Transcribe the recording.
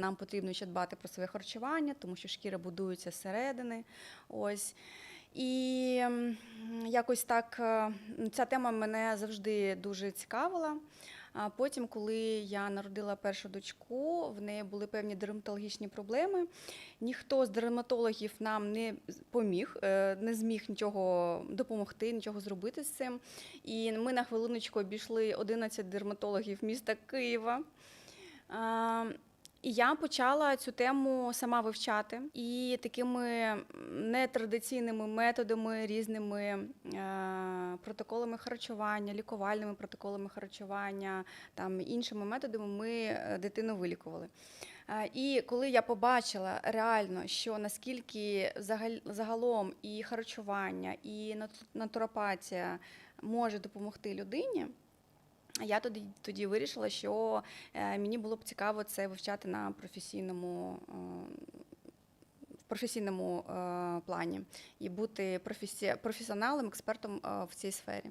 Нам потрібно ще дбати про своє харчування, тому що шкіра будується зсередини. Ось. І якось так е, ця тема мене завжди дуже цікавила. А потім, коли я народила першу дочку, в неї були певні дерматологічні проблеми. Ніхто з дерматологів нам не поміг, е, не зміг нічого допомогти, нічого зробити з цим. І ми на хвилиночку обійшли 11 дерматологів міста Києва. І я почала цю тему сама вивчати і такими нетрадиційними методами, різними е, протоколами харчування, лікувальними протоколами харчування, там іншими методами ми е, дитину вилікували. Е, І коли я побачила реально, що наскільки загалом і харчування, і нат- натуропатія може допомогти людині. Я тоді, тоді вирішила, що е, мені було б цікаво це вивчати на професійному, е, в професійному е, плані і бути професі, професіоналом, експертом в цій сфері.